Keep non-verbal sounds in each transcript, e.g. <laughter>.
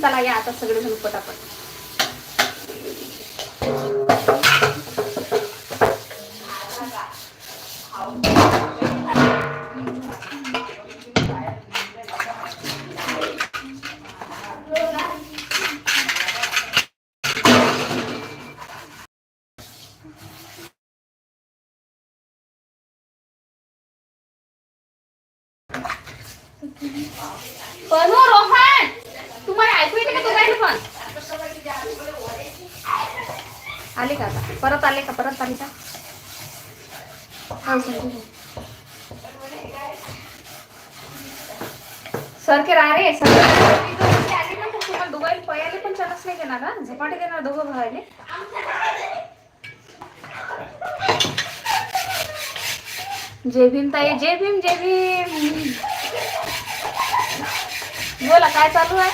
चला या आता सगळेजण पटापट पण हो रोहन तुम्हाला ऐकू येते का दोघांना पण आले का आता परत आले का परत आले का हा, समजून. सरके रा रे सरके आले ना तर तुम्हाला दोघांना पयाले पण चालच नाही देणार हा झपाटे देणार दोघं भावाले जय भीम ताई जय भीम जय भीम. बोला काय चालू आहे?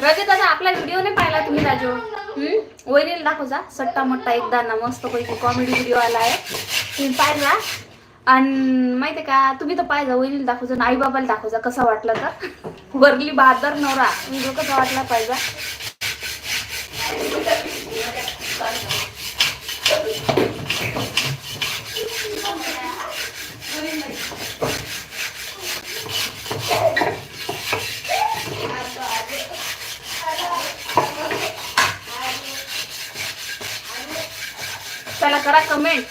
रजत दादा आपला व्हिडिओ नाही पाहिला तुम्ही राजू? हम्म? वहिनीला दाखव जा सट्टा मट्टा एकदा ना मस्त पैकी कॉमेडी व्हिडिओ आला आहे. तुम्ही पाहिला? आणि माहिती आहे का तुम्ही तर पाहिजा वहिनीला दाखव जा आई बाबाला दाखव जा कसा वाटला तर. वरली बहादर नवरा व्हिडिओ कसा वाटला पाहिजे चला करा कमेंट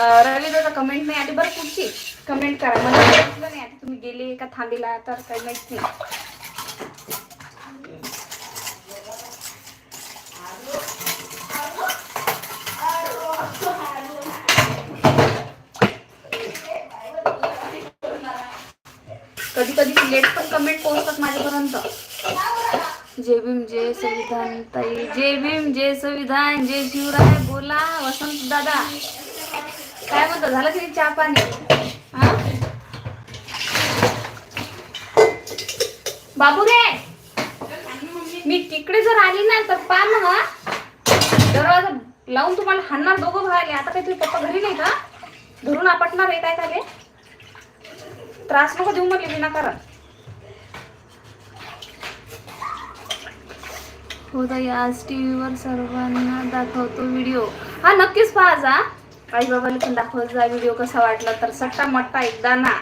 रवी दादा कमेंट नाही आली. बरं पुढची कमेंट करा. मला सांगितलं नाही आता तुम्ही गेले का थांबेला तर काही माहीत नाही. कधी कधी लेट पण कमेंट पोहोचतात माझ्यापर्यंत. जय भीम जय संविधान ताई. जय भीम जय संविधान जय शिवराय बोला. वसंत दादा. काय म्हणतो झालं की चहा पाणी? हा? बाबू रे मी तिकडे जर आली ना तर पा ना हा. दरवाजा लावून तुम्हाला हाणणार दोघं भाले आता काही तुम्ही पप्पा घरी नाही का धरून आपटणार आहे काय काय त्रास नको देऊ म्हटले विनाकारण हो ताई आज टी व्हीवर सर्वांना दाखवतो व्हिडिओ हा नक्कीच पाहा जा आई बाबाला पण दाखवत व्हिडिओ कसा वाटला तर सट्टा मट्टा एकदा ना.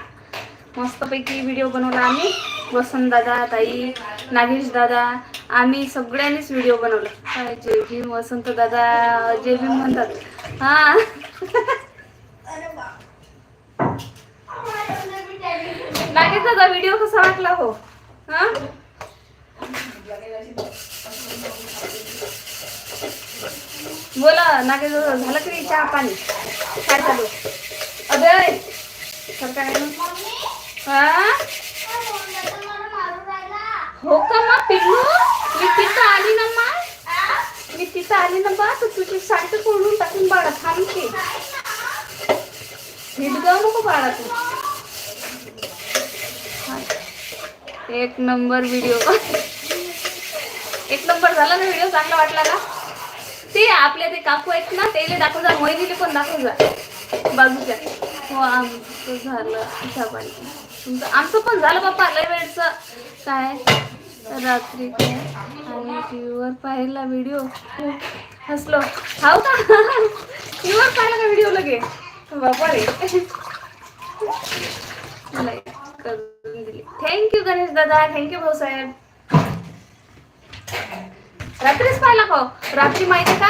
मस्तपैकी व्हिडिओ बनवला आम्ही. वसंत दादा ताई नागेश दादा आम्ही सगळ्यांनीच व्हिडिओ बनवला. काय जे भीम वसंत दादा जे भीम म्हणतात. हा. नागेश दादा व्हिडिओ कसा वाटला हो? हा? बोला नागे झालं की चहा पाणी? काय चालू? अदय सरकार हो? का मग पिल्लू? मी तिथं आली ना मा? मी तिथं आली ना बा तर तुझी साडी सोडून टाकून बाळा थांबते हिडगाव नको बाळा तू. एक नंबर व्हिडिओ. एक नंबर झाला ना व्हिडिओ? चांगला वाटला का? आपल्या आपले ते काकू आहेत ना ते दाखव जा मोहिनीले पण दाखव जा. बाजूच्या. हो आमचं झालं चहा तुमचं आमचं पण झालं बाप्पा लय वेळचं. काय? रात्री काय? आणि टी व्हीवर पाहिला व्हिडिओ हसलो. हाव का? टी व्हीवर पाहिला का व्हिडिओ लगे? बापा रे करून दिली. थँक्यू गणेश दादा थँक्यू भाऊसाहेब. रात्रीच पाहिला का रात्री माहिती का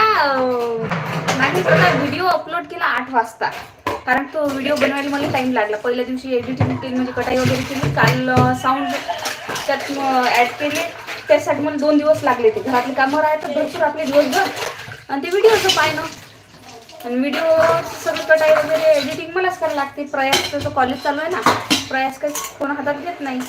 माझी नागेश व्हिडिओ अपलोड केला आठ वाजता. कारण तो व्हिडिओ बनवायला मला टाईम लागला. पहिल्या दिवशी एडिटिंग केली म्हणजे कटाई वगैरे केली. काल साऊंड त्यात ॲड केले. त्यासाठी मला दोन दिवस लागले ते. घरातले कामं राहतात भरपूर आपले दिवसभर. आणि ते व्हिडिओचं पाहिलं. आणि व्हिडिओ सगळं कटाई वगैरे एडिटिंग मलाच करायला लागते. प्रयासचं कॉलेज चालू आहे ना. प्रयास काही कोणा हातात घेत नाही.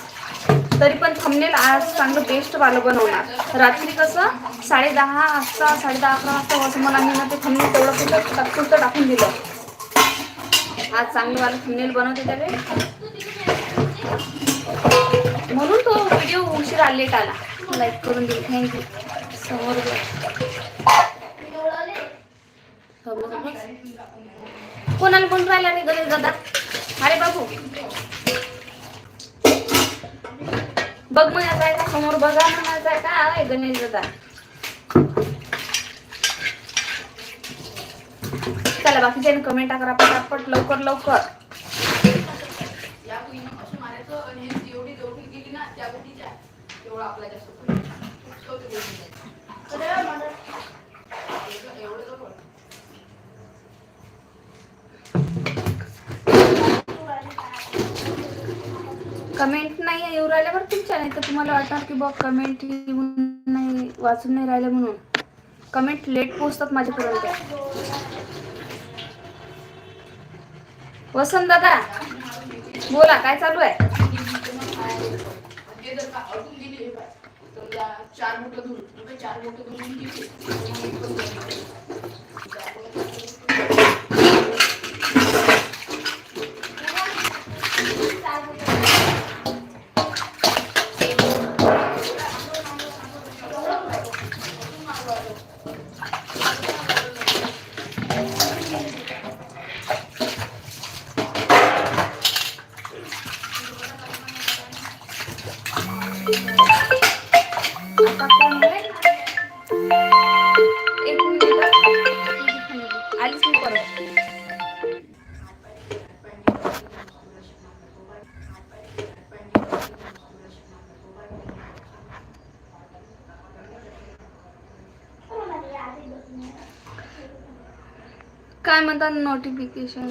तरी पण थंबनेल आज चांगलं बेस्ट वालं बनवणार. रात्री कसं? साडे दहा वाजता साडे दहा अकरा वाजता असं मला मी ना ते थंबनेल तेवढं पुरतं तात्पुरतं टाकून दिलं. आज चांगलं वालं थंबनेल बनवते त्याने म्हणून तो व्हिडिओ उशीर आले आला लाईक करून दिली थँक्यू समोर कोणाला कोण राहिला रे गणेश दादा? अरे बाबू. बघ म्हणायचं आहे का समोर बघा म्हणायचं आहे का? आहे गणेश दादा. चला बाकीच्या कमेंट करा पटापट लवकर लवकर. या कुईनं असं मारायचं आणि ह्यांची एवढी जवळ गेली ना त्या गोटीच्या तेवढं आपला जास्त पडेल. इतकं ते बोलून जायचं. एवढं- एवढं जवळ. कमेंट नाही येऊ राहिल्या बरं तुमच्या नाही तर तुम्हाला वाटणार की बघ कमेंट येऊन नाही वाचून नाही राहिलं म्हणून. कमेंट लेट पोचतात माझ्यापर्यंत वसंत दादा बोला काय चालू आहे? चार आता नोटिफिकेशन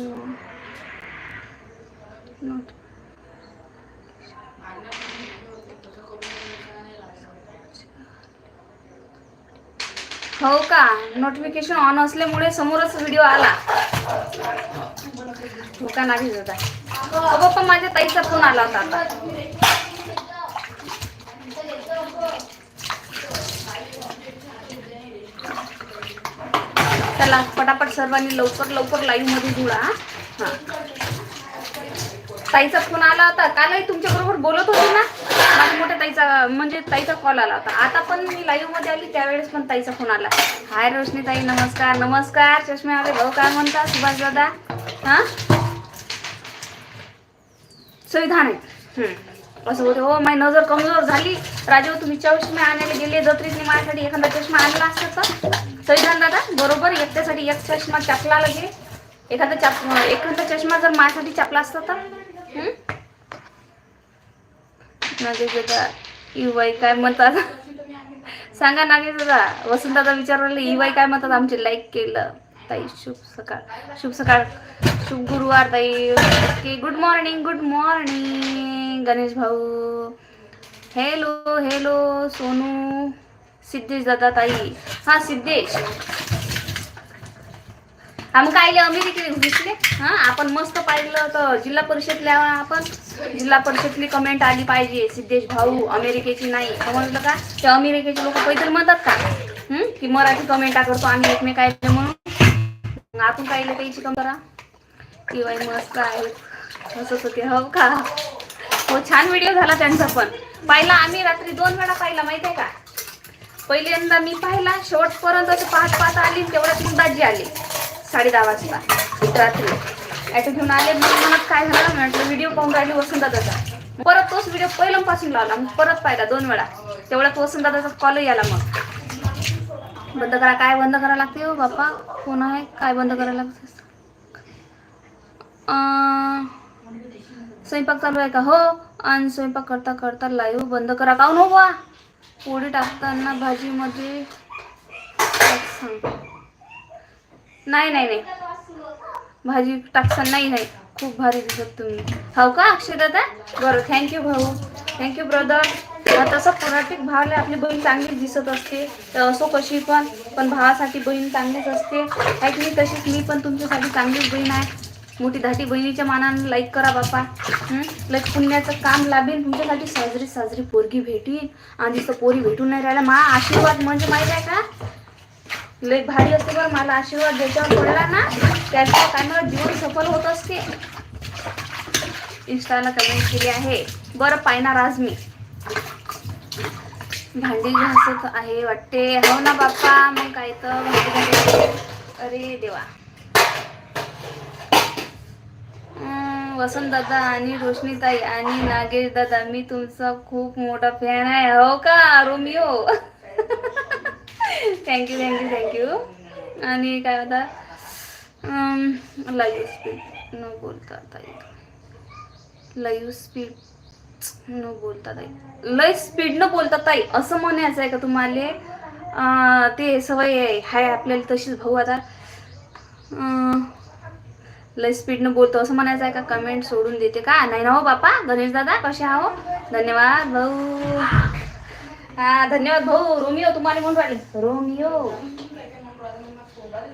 नोट हो का? नोटिफिकेशन ऑन असल्यामुळे समोरच व्हिडिओ आला. हो का नाही होता माझ्या ताईचा फोन आला होता आता. चला पटापट सर्वांनी लवकर लवकर लाईव्हमध्ये जुळा हा. ताईचा फोन आला होता. कालही तुमच्या बरोबर बोलत होते ना? माझ्या मोठ्या ताईचा म्हणजे ताईचा कॉल आला होता. आता पण मी लाईव्हमध्ये आली त्यावेळेस पण ताईचा फोन आला. हाय रोशनी ताई नमस्कार नमस्कार. चष्मे आले भाऊ काय म्हणता? सुभाष दादा हा संविधान आहे असं होते हो माझी नजर कमजोर झाली. राजेव तुम्ही चष्मे आणायला गेले जत्रीतने माझ्यासाठी एखादा चष्मा आणला असता तर संविधान दादा बरोबर एकट्यासाठी एक चष्मा चापला लगे. एखादा चाप एखादा चष्मा जर माझ्यासाठी चापला असता तर? हम्म? नागेश दादा युवाई काय म्हणतात? सांगा नागेश दादा वसंत दादा विचारलं युवाई काय म्हणतात आमचे लाईक केलं. ताई शुभ सकाळ. शुभ सकाळ. शुभ गुरुवार ताई. Okay good morning good morning Ganesh भाऊ. Hello hello Sonu. सिद्धेश दादा ताई. हा सिद्धेश. आम्ही कायले अमेरिकेला घुसले हा आपण मस्त पाहिलं तर जिल्हा परिषदला आपण. जिल्हा परिषदली कमेंट आली पाहिजे. सिद्धेश भाऊ अमेरिकेची नाही. समजलं का? ते अमेरिकेचे लोक पैदल म्हणतात का? की मराठी कमेंटा करतो आम्ही एकमेकायला मग आपण पाहिलं त्याची कम करा किंवा मस्त आहे. असंच होते हो का? हो छान व्हिडिओ झाला त्यांचा पण. पाहिला आम्ही रात्री दोन वेळा पाहिला माहिती आहे का? पहिल्यांदा मी पाहिला शेवटपर्यंत असं पाच पाच आली तेवढ्यात मग दाजी आली. साडे दहा वाजता रात्री. ॲटो घेऊन आले मग म्हणत काय झालं? म्हटलं व्हिडिओ पाहून राहिली वसंतदादाचा परत तोच व्हिडिओ पहिल्यापासून लावला मग परत पाहिला दोन वेळा. तेवढ्यात वसंतदादाचा कॉलही आला मग. बंद करा. काय बंद करा लागते हो बाप्पा? कोण आहे. काय बंद करायला लागते? स्वयंपाक चालू आहे का? हो. आणि स्वयंपाक करता करता लाईव्ह बंद करा. काऊन हो बा पोळी टाकताना भाजीमध्ये नाही नाही नाही. भाजी टाकताना नाही नाही खूप भारी दिसत तुम्ही. हो का? अक्षय दादा? बरं. थँक्यू भाऊ. थँक्यू ब्रदर तसं प्रत्येक भावाला आपली बहीण चांगलीच दिसत असते. असो कशी पण पण भावासाठी बहीण चांगलीच असते. ऐक मी तशीच मी पण तुमच्यासाठी चांगलीच बहीण आहे. मोठी धाटी बहिणीच्या मानानं लाईक करा बापा. लाईक पुण्याचं काम लाभेल. तुमच्यासाठी साजरी साजरी पोरगी भेटील आणि तिथं पोरी भेटून नाही राहिला. मा आशीर्वाद म्हणजे माहिती आहे का? लय भारी असते बरं. मला आशीर्वाद ज्याच्यावर पडला ना त्याच्या कामावर जीवन सफल होत असते. इंस्टाला कमेंट केली आहे. बरं पाहणार आज मी. भांडी घासत आहे वाटते. हो ना बाप्पा मग काय तर भांडी अरे देवा. वसंत दादा आणि रोशनी ताई आणि नागेश दादा मी तुमचा खूप मोठा फॅन आहे. हो का? रोमिओ थँक्यू थँक्यू थँक्यू आणि काय होता लाईव्ह स्पीड न बोलता ताई. लाईव्ह स्पीड न बोलता ताई. लय स्पीड न बोलता ताई असं म्हणायचं आहे का तुम्हाला? ते सवय आहे हाय आपल्याला तशीच भाऊ आता. अं, लय स्पीडनं बोलतो असं म्हणायचं आहे का? कमेंट सोडून देते का? नाही ना हो बापा? गणेश दादा कसे आहो? धन्यवाद भाऊ. हा धन्यवाद भाऊ. रोमिओ तुम्हाला म्हणून वाटले रोमिओ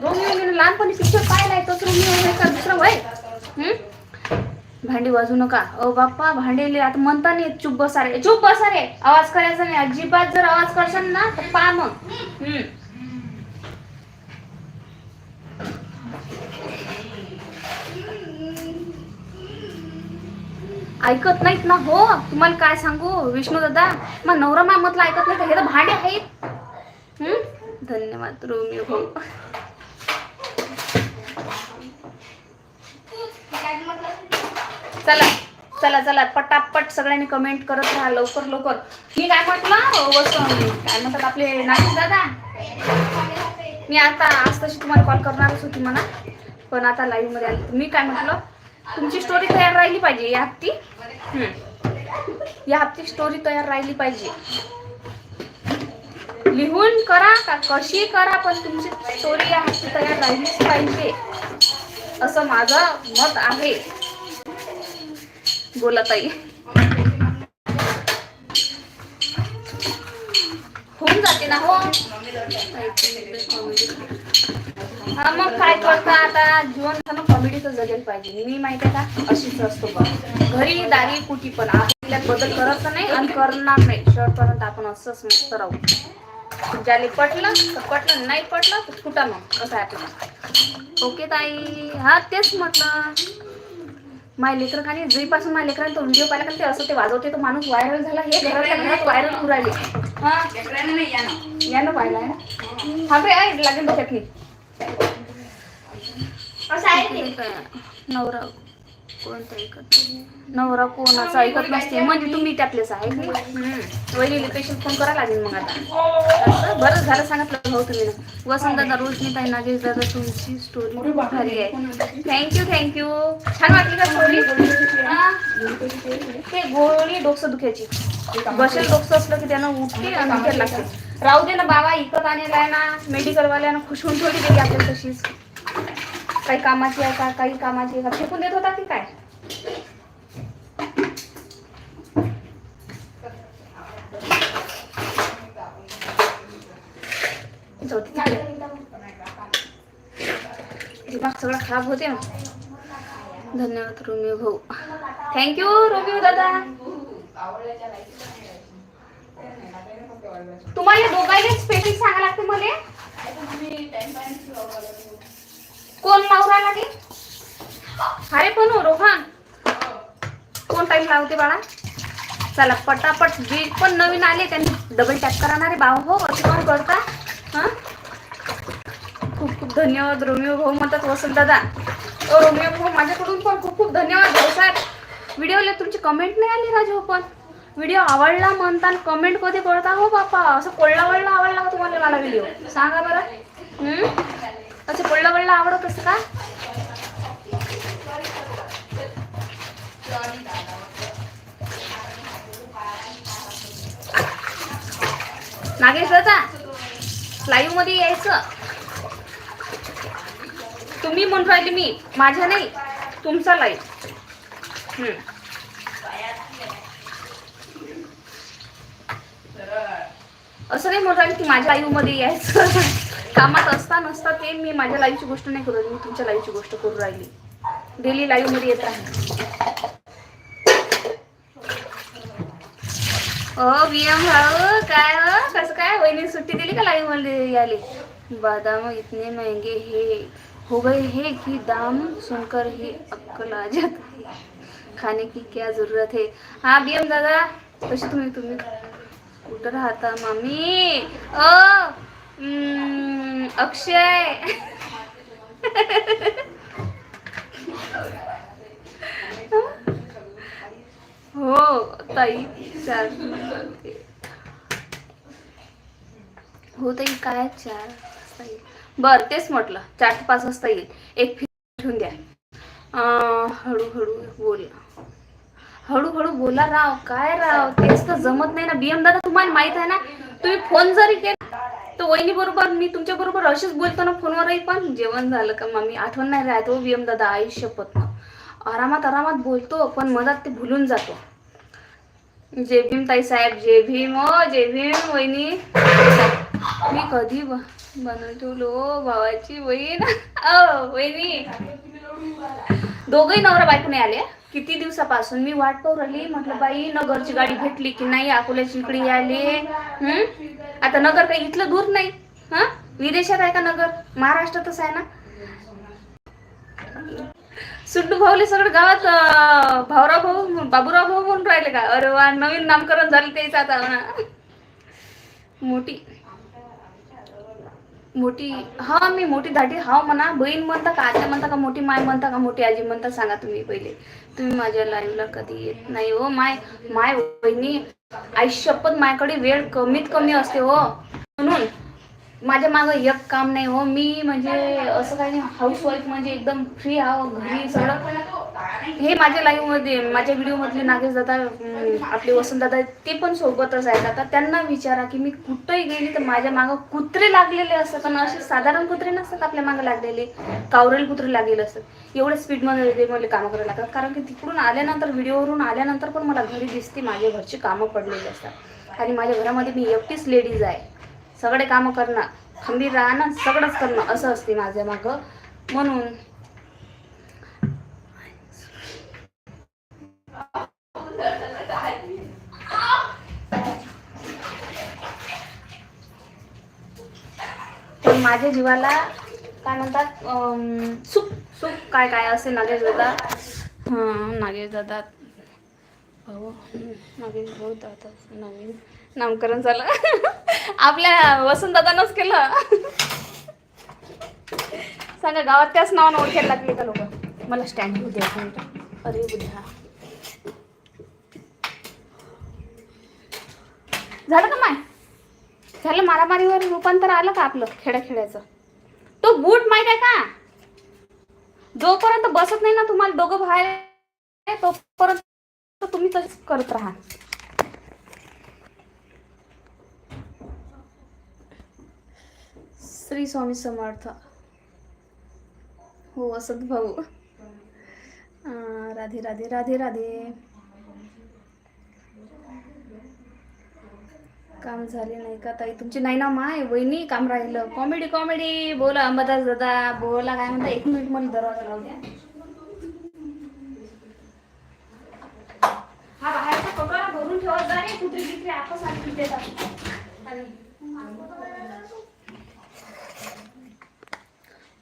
रोमिओ लहानपणी पिक्चर पाहिलाय तोच रोमिओ का? दुसरं वय. हम्म? भांडी वाजू नका. अ बाप्पा भांडेले आता म्हणता नाही चुप बसा रे चुप बसा रे आवाज करायचा नाही. अजिबात जर आवाज करशाल ना तर पा मग. हम्म. ऐकत नाहीत ना हो. तुम्हाला काय सांगू? विष्णू दादा मग नवरा मामतला ऐकत नाही का? हे तर भांडे आहेत. हम्म? धन्यवाद रोमिओ भाऊ. चला चला चला पटापट सगळ्यांनी कमेंट करत राहा लवकर लवकर. मी काय म्हटलं? वस्तू. काय म्हणतात आपले नाशिक दादा? मी आता आज तशी तुम्हाला कॉल करणारच होती म्हणा. पण आता लाईव्हमध्ये आली. मी काय म्हटलं? तुमची स्टोरी तयार राहिली पाहिजे या हप्ती. या हप्ती स्टोरी तयार राहिली पाहिजे. लिहून करा का कशी करा पण तुमची स्टोरी या हप्ती तयार राहिलीच पाहिजे. असं माझं मत आहे. बोला ताई. होऊन जाते ना हो. हा मग काय करता आता? जीवन ना कॉमेडीच जगेल पाहिजे. मी माहिती आहे का? अशीच असतो बघ घरी दारी कुठी पण. आपल्यात बदल करत नाही आणि करणार नाही. शेवटपर्यंत आपण असंच मस्त राहू. ज्याला पटलं तर पटलं नाही पटलं तर फुटा मग. कसं आहे ओके ताई. हा तेच म्हटलं. माझ्या लेकर खाली जुईपासून माझ्या लेकरांना तो व्हिडिओ पाहिला ते असं ते वाजवते तो माणूस व्हायरल झाला हे घरातल्या घरात व्हायरल हा? नाही या ना यानं पाहिला आहे ना? हा बे आहे लागेल डोक्यातली असं आहे ते. काय नवरा कोणता ऐकत नाही. नवरा कोणाचा ऐकत नसते म्हणजे तुम्ही त्यातलेच आहे. वहिनीला पेशंट फोन करायला लागेल मग आता. बरं झालं सांगितलं भाऊ तुम्ही. ना वसंत दादा रोशनी ताई नागेश दादा तुमची स्टोरी भारी आहे. थँक्यू थँक्यू छान वाटली का स्टोरी ते गोळी डोकं दुखायची. बसेल डोकं असलं की त्यानं उठते आणि लागते. राहू दे ना बाबा इकत आणलेला आहे ना मेडिकलवाल्यानं खुशवून थोडी दिली आपल्याला तशीच. काही कामाची आहे का काही कामाची आहे का? फेकून देत होता की काय? जाऊ दिमाग सगळा खराब होते ना. धन्यवाद रोमिओ भाऊ. थँक्यू रोमिओ दादा. तुम्हाला दोघांनाच स्पेशल सांगायला लागते मला आता तुम्ही time time ची वापरायला लागली. कोण नवरा लागे? अरे पण हो रोहन. कोण टाईम लावते बाळा? चला पटापट जे पण नवीन आले त्यांनी डबल टॅप करणारे भाऊ. हो असे कोण करता हा? खूप खूप धन्यवाद रोमिओ भाऊ म्हणतात वसंत दादा. ओ रोमिओ भाऊ माझ्याकडून पण खूप खूप धन्यवाद भाऊ साहेब. व्हिडिओला तुमची कमेंट नाही आली राजू पण. व्हिडिओ आवडला म्हणता कमेंट कधी करता हो बापा असं कोळला वळला आवडला का तुम्हाला मला व्हिडिओ सांगा बरं. अच्छा असं कोळला आवडत असं का? नागेश दादा लाईव्हमध्ये यायचं. तुम्ही म्हणून राहिले मी माझ्या नाही तुमचा लाईव्ह असं नाही म्हणून राहिले की माझ्या लाईव्हमध्ये यायचं. <laughs> कामात असता नसता ते मी माझ्या लाईव्हची गोष्ट नाही करू मी तुमच्या लाईव्हची गोष्ट करू राहिली. डेली लाईव्हमध्ये येत राहील ओ बीएम भाऊ काय हो कसं काय? वहिनी सुट्टी दिली का लाईव्हमध्ये याले बादाम इतने महंगे हे हो गए हे कि दाम सुनकर ही अक्कल आ जात खाने की क्या जरूरत है? हा बीएम दादा कशी तुम्ही तुम्ही? कुठं राहता मामी? ओ अक्षय. हो ताई चार. हो ताई काय चार बर तेच म्हटलं. चार ते पाच वाजता येईल. एक फिर ठेवून द्या. हळूहळू बोल. हळूहळू बोला राव. काय राव? तेच तर जमत नाही ना. बीएम दादा तुम्हाला माहीत आहे ना? तुम्ही फोन जरी केला तर वहिनी बरोबर मी तुमच्या बरोबर असेच बोलतो ना फोनवरही पण. जेवण झालं का मम्मी? आठवण नाही राहत हो बीएम दादा आयुष्य पत्न आरामात आरामात बोलतो पण मधात ते भुलून जातो. जय भीम ताई साहेब जय भीम ओ जय भीम वहिनी. मी कधी ब- बनवतो भावाची बहीण. अ वहिनी. दोघही नवरा बायको नाही आले किती दिवसापासून मी वाट पाहू राहिली. म्हटलं बाई नगरची गाडी भेटली की नाही? अकोल्याची इकडे यायले. हम्म आता नगर काही इथलं दूर नाही. हा? विदेशात आहे का नगर? महाराष्ट्रातच आहे ना? सुट्टू भाऊले सगळं गावात भाऊराव भाऊ बाबूराव भाऊ म्हणून राहिले का? अरे वा नवीन नामकरण झालं तेच आता. मोठी. मोठी हा मी मोठी धाटी हा म्हणा बहीण म्हणता का आजी म्हणता का मोठी माय म्हणता का मोठी आजी म्हणता सांगा तुम्ही पहिले. तुम्ही माझ्या लाईव्हला कधी येत नाही हो माय माय बहिणी आयुष्यपत माझ्याकडे वेळ कमीत कमी असते हो. म्हणून माझ्या मागं एक काम नाही हो मी म्हणजे असं काही नाही हाऊसवाईफ म्हणजे एकदम फ्री आहो घरी सगळं. हे माझ्या लाईव्हमध्ये माझ्या व्हिडिओ मधले नागेश दादा आपले वसंत दादा ते पण सोबतच आहेत. आता त्यांना विचारा की मी कुठंही गेली तर माझ्या मागं कुत्रे लागलेले असतात. पण असे साधारण कुत्रे नसतात आपल्या मागं लागलेले. कावरेल कुत्रे लागलेले असतात. एवढ्या स्पीडमध्ये ते मला कामं करायला लागतात. कारण की तिकडून आल्यानंतर व्हिडिओवरून आल्यानंतर पण मला घरी दिसते. माझ्या घरची कामं पडलेली असतात. आणि माझ्या घरामध्ये मी एकटीच लेडीज आहे. सगळे कामं करणं खंबीर राहणं सगळंच करणं असं असते माझ्या मागं. म्हणून माझ्या जीवाला काय म्हणतात सुख सुख काय काय असे नागेश दादा? हां नागेश दादा. भाऊ नागेश भाऊ दादा नवीन नामकरण झालं. आपल्या वसंत केलं. सांगा गावात त्याच नावानं ओळखायला लागले का लोक? मला स्टँड घेऊ द्या अरे बुद्धा झालं का माय? झालं मारामारीवर रूपांतर आलं का आपलं खेड्या खेड्याचं तो बूट माहीत आहे का? जोपर्यंत बसत नाही ना तुम्हाला दोघं बाहेर तोपर्यंत तुम्ही तसंच करत राहा. श्री स्वामी समर्थ. हो असत भाऊ. राधे राधे राधे राधे. काम झाले नाही का ताई? तुमची नाही ना माय वहिनी काम राहिलं. कॉमेडी कॉमेडी बोला अंबादास दादा. बोला काय म्हणता? एक मिनिट मला दरवाजा लावू द्या. हा बाहेरचा भरून ठेवत जा रे. कुत्री बित्री आपस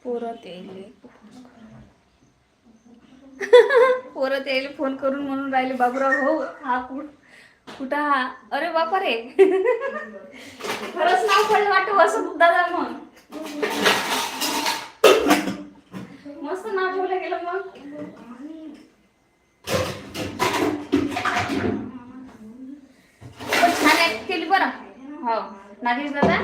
आणखी येईल पोरत येईल यायले फोन करून म्हणून राहिले बाबूराव हो हा कुठ कुठं हा? अरे बापा रे. खरंच नाव पडलं वाटतं वसंत दादा मग मस्त नाव ठेवलं गेलं मग. छान केली बरं. हो. नागेश दादा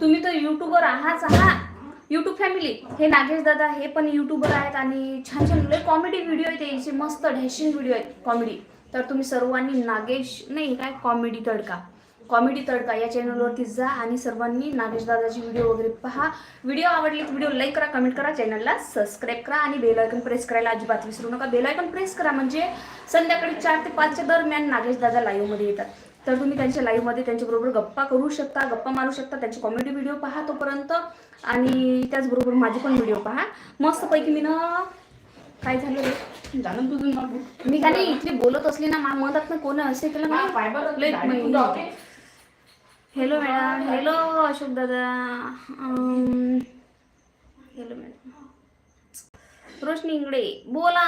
तुम्ही तर युट्यूबर आहात आहात. युट्यूब फॅमिली हे नागेश दादा हे पण युट्यूबर आहेत आणि छान छान लय कॉमेडी व्हिडिओ आहेत याचे मस्त डॅशिंग व्हिडिओ आहेत कॉमेडी तर तुम्ही सर्वांनी नागेश नाही काय कॉमेडी तडका? कॉमेडी तडका या चॅनलवरती जा आणि सर्वांनी नागेश दादाची व्हिडिओ वगैरे पहा. व्हिडिओ आवडली व्हिडिओ लाईक करा कमेंट करा चॅनलला सबस्क्राईब करा आणि बेलायकन प्रेस करायला अजिबात विसरू नका. बेलायकन प्रेस करा म्हणजे संध्याकाळी चार ते पाचच्या दरम्यान नागेश दादा लाईव्हमध्ये येतात. तर तुम्ही त्यांच्या लाईव्हमध्ये त्यांच्याबरोबर गप्पा करू शकता गप्पा मारू शकता त्यांचे कॉमेडी व्हिडिओ पहा तोपर्यंत. आणि त्याचबरोबर माझे पण व्हिडिओ पहा. मस्तपैकी मी ना काय झालं रे? जाणून तुझून मग मी का नाही इथली बोलत असली ना मा मधात ना कोण असे केलं ना. हॅलो मॅडम हॅलो अशोक दादा. हॅलो मॅडम रोशनी इंगडे बोला.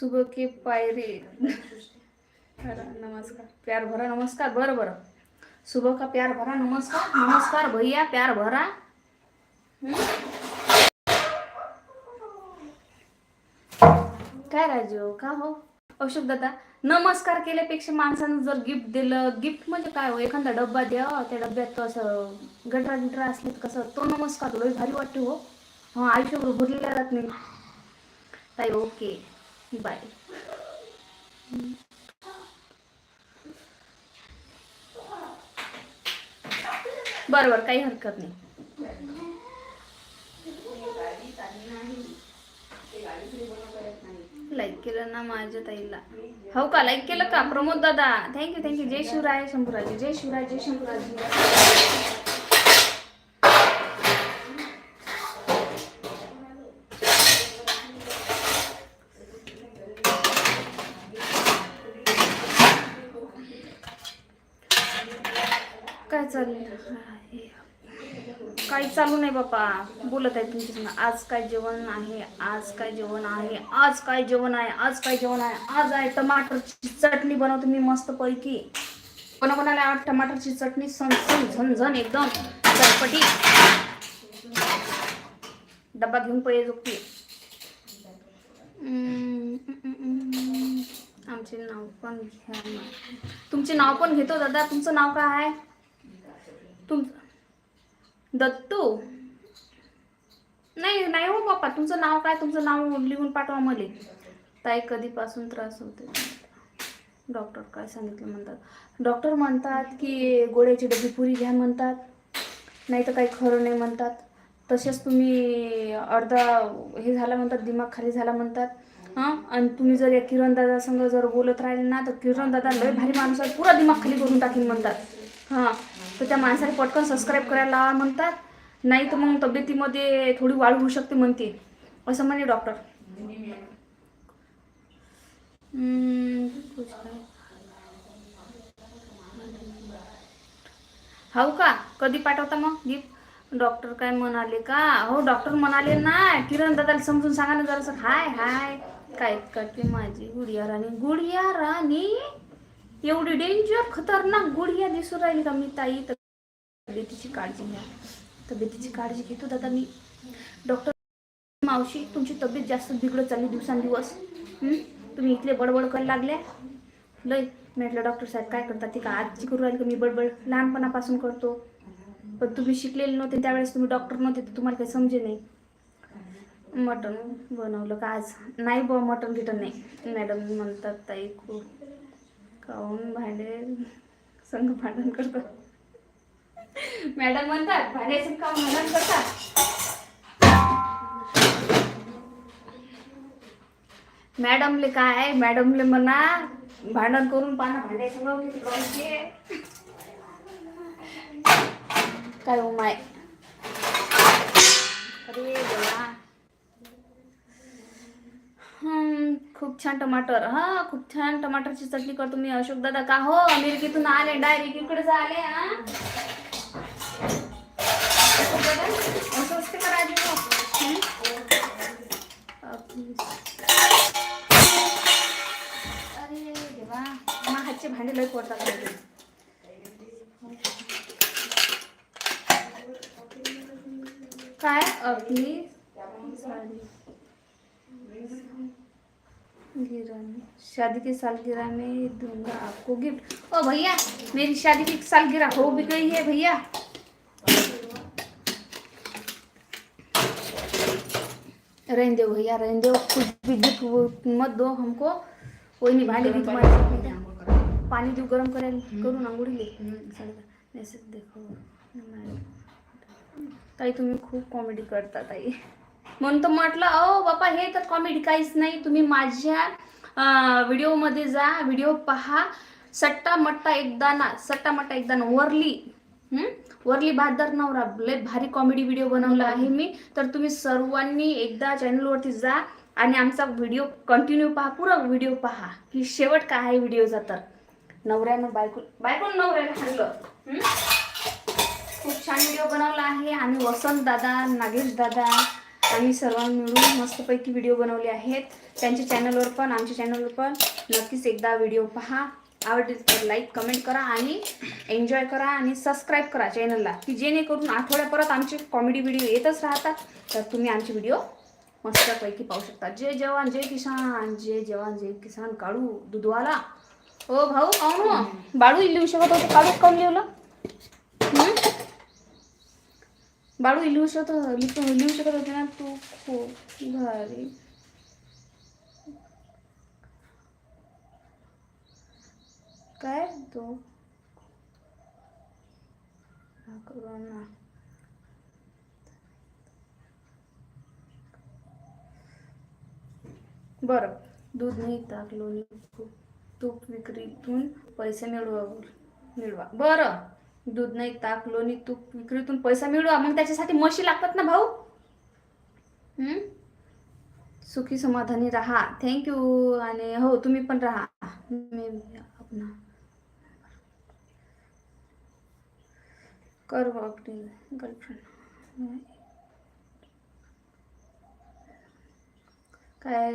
सुबह के पायरी। नमस्कार। प्यार भरा नमस्कार। बरं बरं. सुबह का प्यार भरा नमस्कार। नमस्कार भैया प्यार भरा। काय राजू का हो? अशोक दादा नमस्कार केल्यापेक्षा माणसानं जर गिफ्ट दिलं गिफ्ट म्हणजे काय हो? एखादा डब्बा द्या त्या डब्यात तो असं गटरा गिटरा असले तर कसं तो नमस्कार लय भारी वाटते हो. हा आयुष्यभर भरलेला जात नाही. ताई ओके. बाय. बरं बरं काही हरकत नाही. लाईक केलं ना माझ्या ताईला. हो का? लाईक केलं का? प्रमोद दादा? थँक्यू थँक्यू जय शिवराय शंभूराजी. जय शिवराय जय शंभूराजी काय चाललंय काही चालू नाही बापा. बोलत आहे तुमच्यासमोर आज काय जेवण आहे? आज काय जेवण आहे? आज काय जेवण आहे? आज काय जेवण आहे? आज आहे टमाटरची चटणी बनवतो मी मस्त पैकी कोणा कोणाला टमाटरची चटणी सण सण झणझण एकदम चटपटी. डब्बा घेऊन पहिले जोगती आमचे नाव पण घ्या तुमचे नाव पण घेतो दादा. तुमचं नाव काय आहे? तुमचं दत्तू. नाही नाही हो बाप्पा तुमचं नाव काय? तुमचं नाव लिहून पाठवा मला. ताई कधीपासून त्रास होते डॉक्टर काय सांगितलं म्हणतात? डॉक्टर म्हणतात की गोळ्याची डबी पुरी घ्या म्हणतात. नाही तर काही खरं नाही म्हणतात. तसेच तुम्ही अर्धा हे झाला म्हणतात दिमाग खाली झाला म्हणतात. हां? आणि तुम्ही जर या किरण दादा संग जर बोलत राहिले ना तर किरण दादा लय भारी माणूस आहे. पुरा दिमाग खाली करून टाकीन म्हणतात. हां? तर त्या माणसाला पटकन सबस्क्राईब करायला लावा म्हणतात. नाही तर मग तब्येतीमध्ये थोडी वाढ होऊ शकते म्हणते असं म्हणे डॉक्टर हो का? कधी पाठवता मग गिफ्ट डॉक्टर काय म्हणाले का? हो डॉक्टर म्हणाले ना किरण दादाला समजून सांगा ना जरासं. हाय हाय. काय करते माझी गुडिया राणी गुडिया राणी. एवढी डेंजर खतरनाक गुडिया दिसून राहिली का मी ताई? तब्येतीची काळजी घ्या. तब्येतीची काळजी घेतो दादा मी. डॉक्टर मावशी तुमची तब्येत जास्त बिघडत चालली दिवसांदिवस. तुम्ही इथले बडबड करायला लागल्या. लय म्हटलं डॉक्टर साहेब काय करतात? ते का आजची करू राहील का मी बडबड? लहानपणापासून करतो. पण तुम्ही शिकलेले नव्हते त्यावेळेस तुम्ही डॉक्टर नव्हते तर तुम्हाला काही समजे नाही. मटण बनवलं का आज? नाही ब मटण गिटन नाही. मॅडम म्हणतात ताई खूप खाऊन भांडे संघ भांडण करतात. मॅडम म्हणतात भांड्याचं काम भांडण करतात. मॅडमले काय मॅडमले म्हणा भांडण करून पाना भांडे संघ काय उमाय? अरे देवा हम्म, खूप छान टमाटर. हा खूप छान टमाटरची चटणी करतो मी अशोक दादा. का हो? अमेरिकेतून आले डायरेक्ट इकडे आले हा? अशोक दादा असं असते का अरे देवा हातचे भांडे लय पडतात काय काय? आपली गिरानी शादी की सालगिरह में दूँगा आपको गिफ्ट। ओ भैया, मेरी शादी की सालगिरह हो भी गई है भैया। रहने दो भैया, रहने दो। कुछ भी गिफ्ट मत दो हमको। कोई नहीं, भांडे भी तुम्हारे साथ नहीं है। पानी देऊ गरम करायला करून आंघोळीले मेसेज देखो ताई, तुम्ही खूप कॉमेडी करता, ताई। म्हणून तर म्हटलं अहो बापा हे तर कॉमेडी काहीच नाही. तुम्ही माझ्या व्हिडिओमध्ये जा व्हिडिओ पहा. सट्टा मट्टा एकदा ना सट्टा मट्टा एकदा ना वरली हं? वरली बहादर नवरा लय भारी कॉमेडी व्हिडिओ बनवला आहे मी. तर तुम्ही सर्वांनी एकदा चॅनलवरती जा आणि आमचा व्हिडिओ कंटिन्यू पहा. पुरा व्हिडिओ पहा. की शेवट काय आहे व्हिडिओचा तर. नवऱ्यानं बायको बायकोनं नवऱ्याला सांगलं खूप छान व्हिडिओ बनवला आहे. आणि वसंत दादा नागेश दादा आम्ही सर्वांनी मिळून मस्तपैकी व्हिडिओ बनवले आहेत. त्यांच्या चॅनलवर पण आमच्या चॅनलवर पण नक्कीच एकदा व्हिडिओ पहा. आवडली तर लाईक कमेंट करा आणि एन्जॉय करा आणि सबस्क्राईब करा चॅनलला की जेणेकरून आठवड्या परत आमचे कॉमेडी व्हिडिओ येतच राहतात. तर तुम्ही आमचे व्हिडिओ मस्तपैकी पाहू शकता. जय जवान जय किसान जय जवान जय किसान काढू दुधवाला. हो भाऊ काहून हो बाळू लिहू शकत होते काढू काऊन लिहिलं? बाळू लिहू शकत लिहू लिहू शकत होते ना तू? खूप भारी. काय तो? करू ना बरं दूध नाही ताक लोणी तूप तूप विक्रीतून पैसे मिळवा मिळवा. बरं. दूध नाही ताक लोणी तूप विक्रीतून पैसा मिळवा मग त्याच्यासाठी म्हशी लागतात ना भाऊ? सुखी समाधानी राहा. थँक्यू आणि हो तुम्ही पण राहा. मी अपना कर अपनी गर्लफ्रेंड काय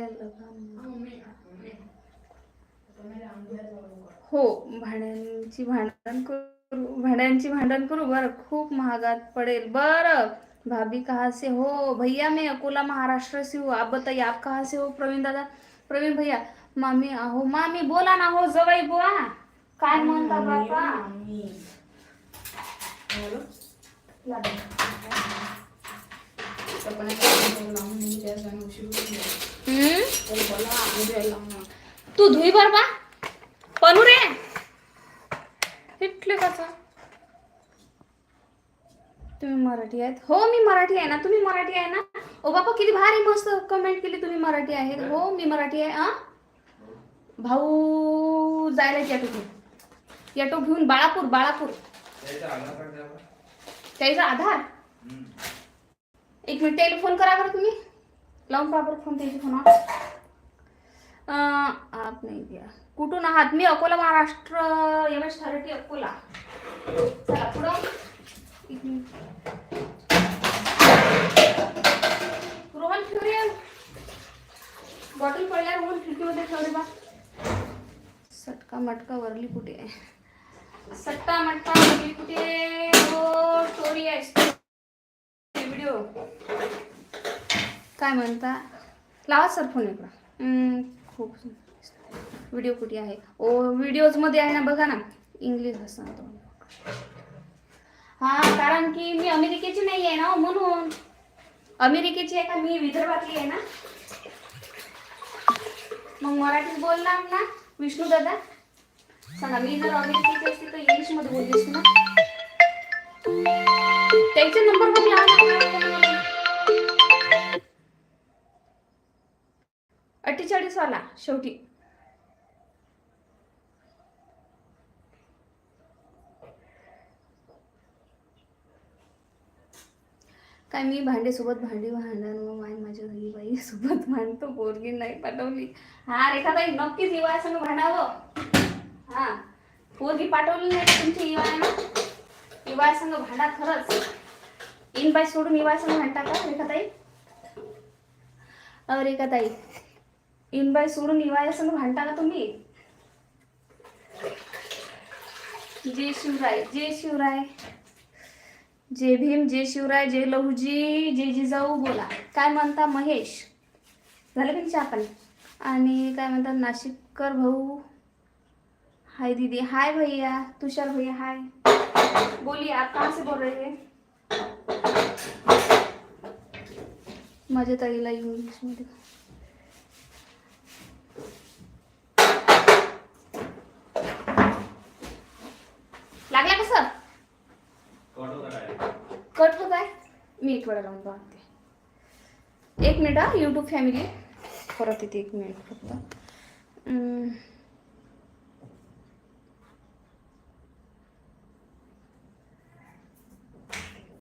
हो भाड्यांची भांडण करू. भाड्यांची भांडण करू बरं खूप महागात पडेल. बरं भाभी कहाँ से हो? भैया मैं अकोला महाराष्ट्र से हूँ. आप बताइए आप कहाँ से हो प्रवीण दादा? प्रवीण भैया मामी हो मामी बोला ना हो जवाई बुवा काय म्हणता बापा? तू धुई बर बा. पनू रे. कुठले काचा तुम्ही मराठी आहेत. हो मी मराठी आहे ना. तुम्ही मराठी आहे ना? ओ बापा किती भारी मस्त कमेंट केली तुम्ही मराठी आहेत हो मी मराठी आहे आ भाऊ जायला याटो घेऊन याटो घेऊन बाळापूर बाळापूर. त्याचा आधार? एक मिनिट टेलिफोन करा बरं तुम्ही. लावून पाहा बरं फोन त्याची फोन आप नाही द्या. कुठून आहात? मी Akola Maharashtra M S thirty Akola. चला पुढं. रोहन ठेवरे बॉटल पडल्या रोहन खिडकीमध्ये ठेवले बा. सटका मटका वरली कुठे आहे? सट्टा मटका वरली कुठे स्टोरी आहे हो, व्हिडिओ काय म्हणता? लावा सर फोन इकडं खूप खूप व्हिडिओ कुठे आहे? ओ व्हिडिओजमध्ये आहे ना बघा ना. इंग्लिश असं हा कारण की मी अमेरिकेची नाही आहे ना हो, म्हणून. अमेरिकेची आहे का? मी विदर्भातली आहे ना. मग मराठीत बोलणार ना विष्णू दादा? सांगा मी जर अमेरिकेची असते तर इंग्लिशमध्ये बोलली असते ना. त्यांचे नंबर लावा अठ्ठेचाळीस वाला शेवटी. काय मी भांडेसोबत भांडी भांडणार मग माय माझ्या घरी बाई सोबत भांडतो पोरगी नाही पाठवली. हा रेखाताई नक्कीच हिवाळ्या संग भांडावं हा पोरगी पाठवली नाही तुमची इवाय हिवाळ्या संग भांडा खरंच. इन बाय सोडून हिवाळ्या संग भांडता का रेखाताई? अ रेखाताई इन बाय सोडून हिवाळ्या संग भांडता का तुम्ही? जय शिवराय जय शिवराय. जय भीम जय शिवराय जय लहुजी जय जिजाऊ बोला. काय म्हणता महेश? झालं की चहा आणि काय म्हणतात नाशिककर भाऊ. हाय दीदी. हाय भैया. तुषार भैया हाय. बोलिए आप कहाँ से बोल रहे हैं? माझ्या ताईला इंग्लिशमध्ये लागला का सर कट होत आहे. मी एक वेळा लावून पाहते एक मिनिट हा यूट्यूब फॅमिली परत येते एक मिनिट फक्त.